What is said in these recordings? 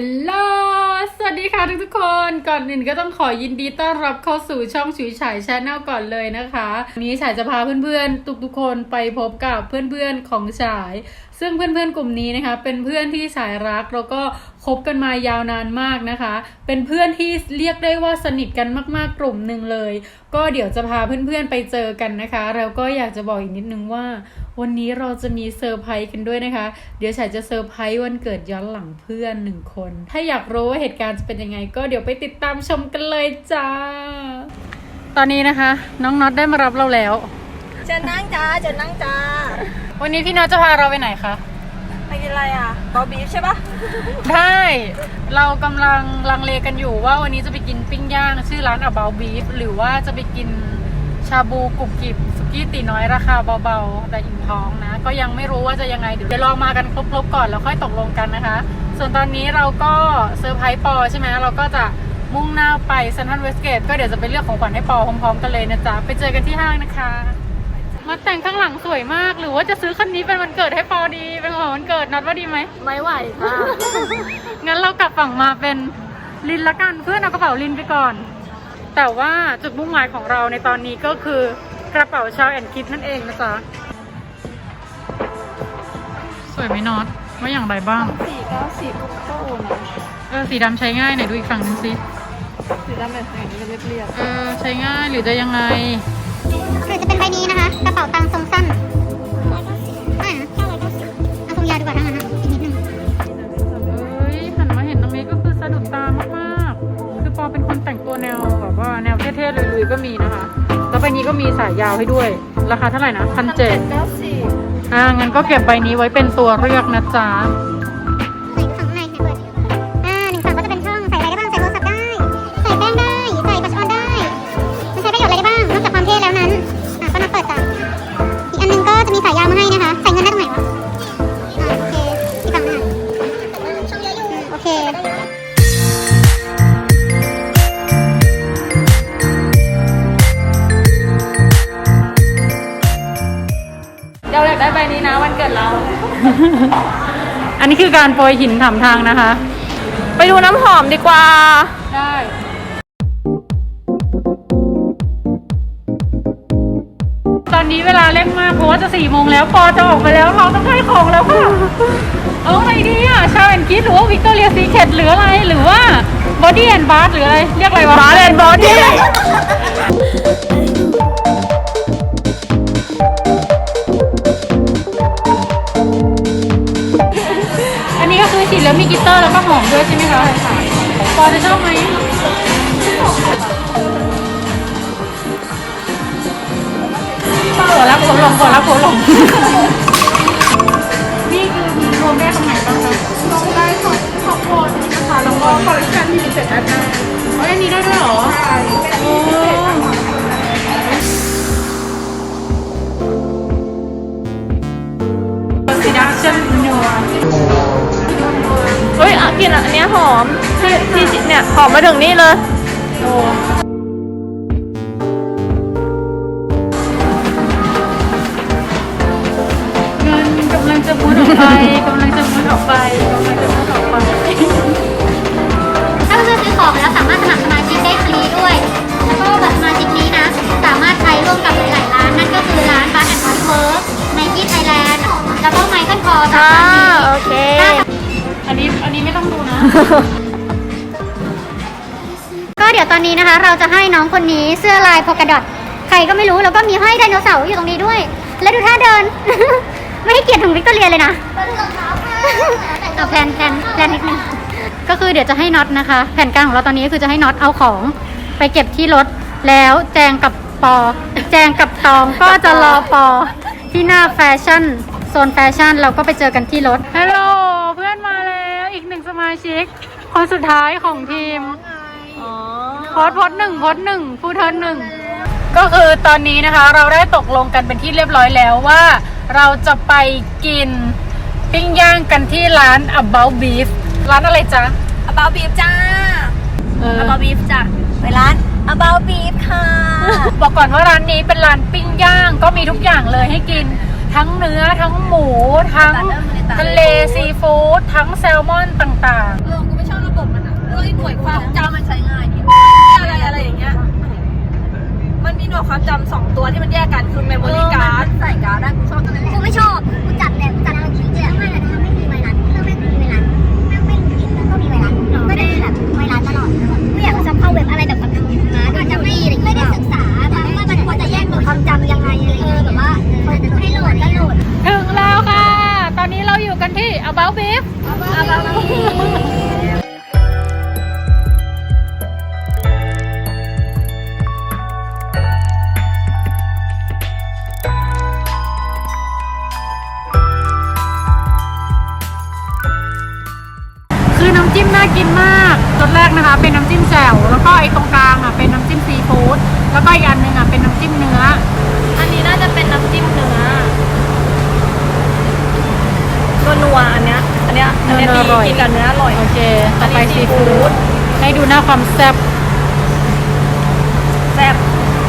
ฮัลโหล สวัสดีค่ะทุกทุกคน ก่อนอื่นก็ต้องขอยินดีต้อนรับเข้าสู่ช่องชุยฉายชาแนลก่อนเลยนะคะ วันนี้ฉายจะพาเพื่อนๆ ทุกๆคนไปพบกับเพื่อนๆของฉาย ซึ่งเพื่อนๆกลุ่มนี้นะคะ เป็นเพื่อนที่สายรักแล้วก็คบกันมายาวนานมากนะคะ เป็นเพื่อนที่เรียกได้ว่าสนิทกันมากๆกลุ่มหนึ่งเลย ก็เดี๋ยวจะพาเพื่อนๆไปเจอกันนะคะ แล้วก็อยากจะบอกอีกนิดนึงว่า วันนี้เราจะมีเซอร์ไพรส์กันด้วยนะคะ เดี๋ยวฉายจะเซอร์ไพรส์วันเกิดย้อนหลังเพื่อนหนึ่งคน ถ้าอยากรู้ว่าเหตุการณ์จะเป็นยังไง ก็เดี๋ยวไปติดตามชมกันเลยจ้า ตอนนี้นะคะ น้องน็อตได้มารับเราแล้ว เจะนั่งจ้าเจะนั่งจ้า วันนี้พี่น็อตจะพาเราไปไหนคะ ไปกินอะไรอะบอบีฟใช่ปะได้ เรากำลังลังเลกันอยู่ว่าวันนี้จะไปกินปิ้งย่าง ชื่อร้าน About Beef หรือว่าจะไปกินชาบูกรุบกริบสุกี้ตีน้อยราคาเบาๆ แต่อิ่มท้องนะ ก็ยังไม่รู้ว่าจะยังไง เดี๋ยวลองมากันครบๆก่อนแล้วค่อยตกลงกันนะคะ ส่วนตอนนี้เราก็เซอร์ไพรส์ปอใช่ไหมเราก็จะมุ่งหน้าไปเซนทรัลเวสเกตก็เดี๋ยวจะไปเลือกของขวัญให้ปอพร้อมๆกันเลยนะจ๊ะ ไปเจอกันที่ห้างนะคะ มาแต่งข้างหลังสวยมาก หรือว่าจะซื้อคันนี้เป็นวันเกิดให้ปอดี เป็นของวันเกิดนัดว่าดีไหม ไม่ไหวค่ะ งั้นเรากลับฝั่งมาเป็นลินละกันเพื่อนเอากระเป๋าลินไปก่อน แต่ว่าจุดมุ่งหมายของเราในตอนนี้ก็คือกระเป๋าชาวแอนคิดนั่นเองนะจ๊ะ สวยไหมน็อตว่าอย่างไรบ้าง สี่เก้าสิบก็โอนะเออสีดำใช้ง่ายไหนดูอีกฝั่งหนึงสิ สีดำแบบไหนนี่จะเรียบเออใช้ง่ายหรือจะยังไง หรือจะเป็นใบนี้นะคะ กระเป๋าตังค์ทรงสั้นเท่าไหร่นะเอาทรงยาวดีกว่าทั้งนั้นนะอีกนิดนึงเอ้ยหันมาเห็นตรงนี้ก็คือสะดุดตามากๆ คือปอเป็นคนแต่งตัวแนวแบบว่าแนวเท่ๆลุยๆก็มีนะคะ แล้วใบนี้ก็มีสายยาวให้ด้วย ราคาเท่าไหร่นะพันเจ็ดเก้าสิบอ่างั้นก็เก็บใบนี้ไว้เป็นตัวเลือกนะจ๊ะ นนี้คือการโปรยหินถามทางนะคะ ไปดูน้ำหอมดีกว่า ได้ตอนนี้เวลาเร่งมากเพราะว่าจะสี่โมงแล้วปอจะออกไปแล้วเราต้องให้ของแล้วค่ะ เอาไงดีอะชาแอนกิสหรือว่าวิกตอเรียซีเคทหรืออะไรหรือว่าบอดี้แอนด์บาร์หรืออะไร เรียกอะไรวะ Bath and Body อันนี้ ฉีดแล้วมีกลิตเตอร์แล้วก็หอมด้วยใช่ไหมคะใช่ค่ะปอจะชอบไหมหัวรับหัวหลงหัวรับหัวหลงนี่คือรวมได้ตรงไหนบ้างคะลงได้ของขอบคุณนะคะแล้วก็คอลเลคชันที่มีเจ็ดอันหน้าเอ้ยอันนี้ได้ด้วยเหรอใช่ กลินอันเนี้ยหอมที่ที่เนี่ยหอมมาถึงนี่เลยโอ้เงินกำลังจะมุดออกไปกำลังจะมุดออกไปกำลังจะมุดออกไปถ้าเพื่อนๆซื้อของแล้วสามารถสมัครสมาชิกได้ฟรีด้วย แล้วก็บัตรสมาชิกนี้นะ สามารถใช้ร่วมกับหลายๆร้านนั่นก็คือร้านบัตแอนด์บอดี้เวิร์กไนกี้ไทยแลนด์แล้วก็ไมเคิลคอร์สามร้าน ต้องดูนะ ก็เดี๋ยวตอนนี้นะคะ เราจะให้น้องคนนี้เสื้อลายโพกาดอทใครก็ไม่รู้แล้วก็มีห้อยไดโนเสาร์อยู่ตรงนี้ด้วย แล้วดูท่าเดิน ไม่ให้เกียรติถึงวิกตอเรียเลยนะเอาแพลนแพลนแพลนนิดนึงก็คือเดี๋ยวจะให้น็อตนะคะ แผนการของเราตอนนี้ก็คือจะให้น็อตเอาของไปเก็บที่รถ แล้วแจงกับปอ แจงกับตองก็จะรอปอที่หน้าแฟชั่นโซนแฟชั่นเราก็ไปเจอกันที่รถฮัลโหลเพื่อนมาแล้ว อีกหนึ่งสมาชิก คนสุดท้ายของทีมโพสต์โพสต์หนึ่งโพสต์หนึ่งผู้เทิร์นหนึ่งก็คือตอนนี้นะคะเราได้ตกลงกันเป็นที่เรียบร้อยแล้วว่า เราจะไปกินปิ้งย่างกันที่ร้าน About Beef ร้านอะไรจ๊ะ About Beef จ้าเออ About Beef จ้ะไปร้าน About Beef ค่ะ บอกก่อนว่าร้านนี้เป็นร้านปิ้งย่างก็มีทุกอย่างเลยให้กิน ทั้งเนื้อทั้งหมู ทั้งทะเลซีฟู้ดทั้งแซลมอนต่างเออกูไม่ชอบระบบมันอะเออแล้วไอ้หน่วยความจำมันใช้ง่ายดีอะไรอะไรอย่างเงี้ย มันมีหน่วยความจำสองตัวที่มันแยกกันคือ memory card ใส่การ์ดได้กูชอบตัวไหนกูไม่ชอบกูจัดเลย กนะคะ เป็นน้ำจิ้มแจ่วแล้วก็ไอ้ตรงกลางอะเป็นน้ำจิ้มซีฟู้ดแล้วก็อีกอันหนึ่งอะเป็นน้ำจิ้มเนื้อ อันนี้น่าจะเป็นน้ำจิ้มเนื้อตัวนัวอันเนี้ย อันเนี้ยอันเนี้ยเนื้ดีออร่อย กินกับเนื้ออร่อย โอเค ต่อไปอันนี้ซีฟู้ซีฟู้ด ดให้ดูหน้าความแซ่บแซ่บ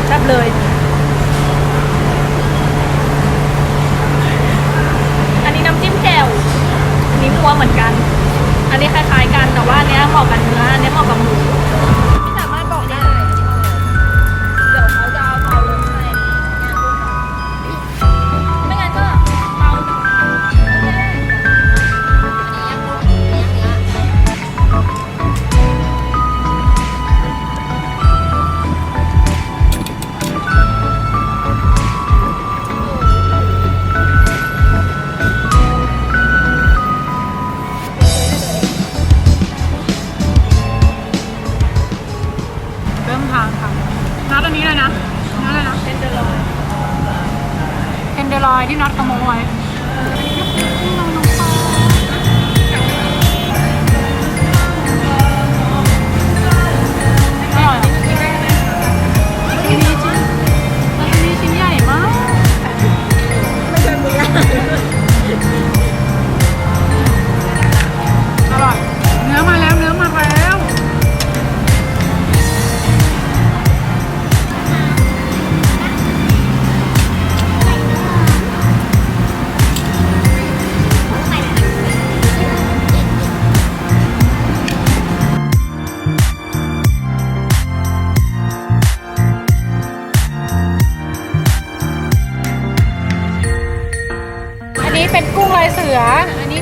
แซ่บเลย อันนี้น้ำจิ้มแจ่วอันนี้นัวเหมือนกัน อันนี้คล้ายๆกัน แต่ว่าอันเนี้ยเหมาะกับเนื้ออันเนี้ยเหมาะกับหมู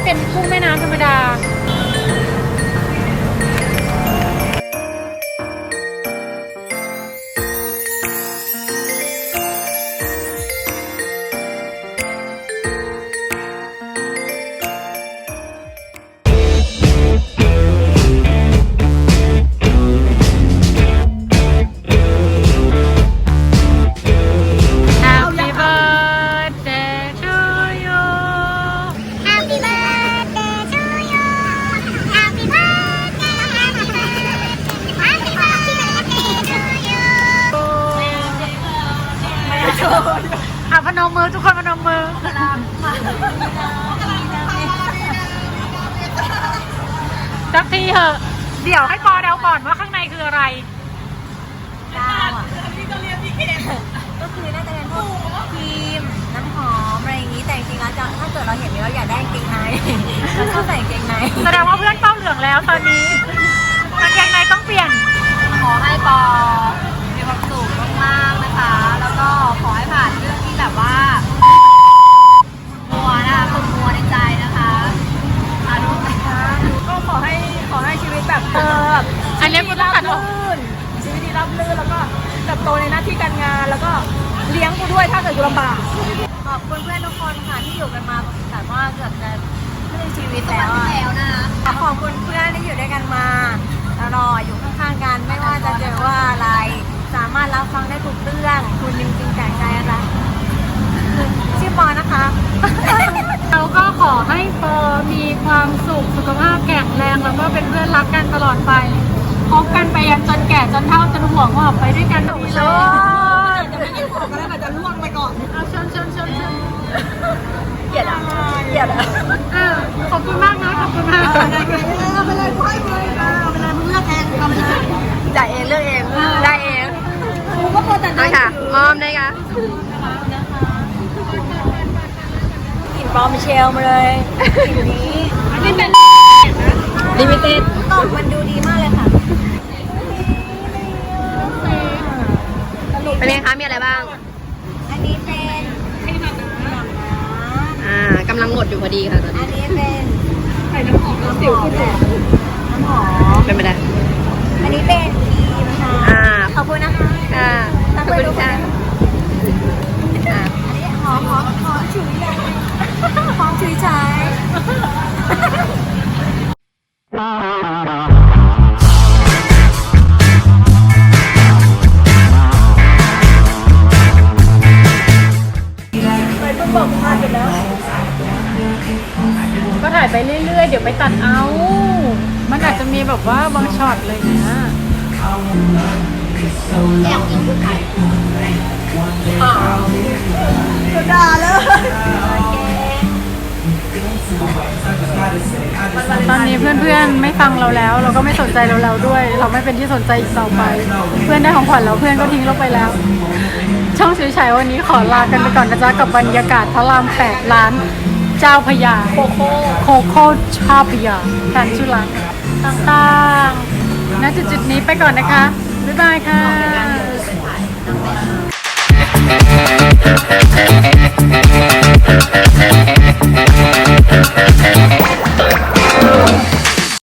เป็นกุ้งแม่น้ำธรรมดา เถอะ เดี๋ยวให้ปอเดาก่อนว่าข้างในคืออะไรก็คือน่าจะเป็นพวกครีมน้ำหอมอะไรอย่างนี้แต่จริงๆแล้วจะถ้าเกิดเราเห็นเราอยากได้กางเกงในเราชอบใส่กางเกงในแสดงว่าเพื่อนเป้าเหลืองแล้วตอนนี้กางเกงในต้องเปลี่ยน ขอให้ปอมีความสุขมากๆนะคะ แล้วก็ขอให้ผ่านเรื่องที่แบบว่ามัวนะคะคนมัวในใจนะคะอาดูนะคะ ก็ขอให้ขอให้ชีวิตแบบเออแบบ อันนี้กูต้องตัดออกลื่นชีวิตดีรับลื่นแล้วก็เติบโตในหน้าที่การงานแล้วก็เลี้ยงกูด้วยถ้าเกิดกูลำบาก ขอบคุณเพื่อนทุกคนค่ะที่อยู่กันมาแต่ว่าเกือบจะครึ่งชีวิตแล้วอะขอบคุณเพื่อนที่อยู่ด้วยกันมาตลอดอยู่ข้างๆกันไม่ว่าจะเจอว่าอะไรสามารถรับฟังได้ทุกเรื่องคุณจริงๆจากใจรักชื่อปอนะคะ เราก็ขอให้ปอมีความสุขสุขภาพแข็งแรงแล้วก็เป็นเพื่อนรักกันตลอดไป คบกันไปยันจนแก่จนเฒ่าจนหัวงอกไปด้วยกันดีเลยจะไม่ได้ขอกันแล้วอาจจะล่วงไปก่อนเอาชนชนชนชนเกลียดอะเกลียดอะอ่าขอบคุณมากนะขอบคุณมากเอาไปเลยค่อยไปเอาไปเลยมึงเลือกเองเอาไปเลยจ่ายเองเลือกเองได้เองกูก็พอแต่ได้ค่ะอ้อมได้ค่ะกลิ่นปลอมเชลมาเลยกลิ่นนี้อันนี้เป็นใลิมิเต็ดกล่องมัน มีแบบว่าบางช็อตเลยนะด่าเลยตอนนี้เพื่อนๆไม่ฟังเราแล้ว เราก็ไม่สนใจเราแล้วด้วย เราไม่เป็นที่สนใจอีกต่อไป เพื่อนได้ของขวัญแล้วเพื่อนก็ทิ้งเราไปแล้ว ช่องชุยฉายวันนี้ขอลากันไปก่อนนะจ๊ะกับบรรยากาศพระรามแปดร้าน เจ้าพยาโคโค่โคโค่ชาพยาแทนชื่อร้าน ต่างๆณจุดๆนี้ไปก่อนนะคะ บ๊ายบายค่ะ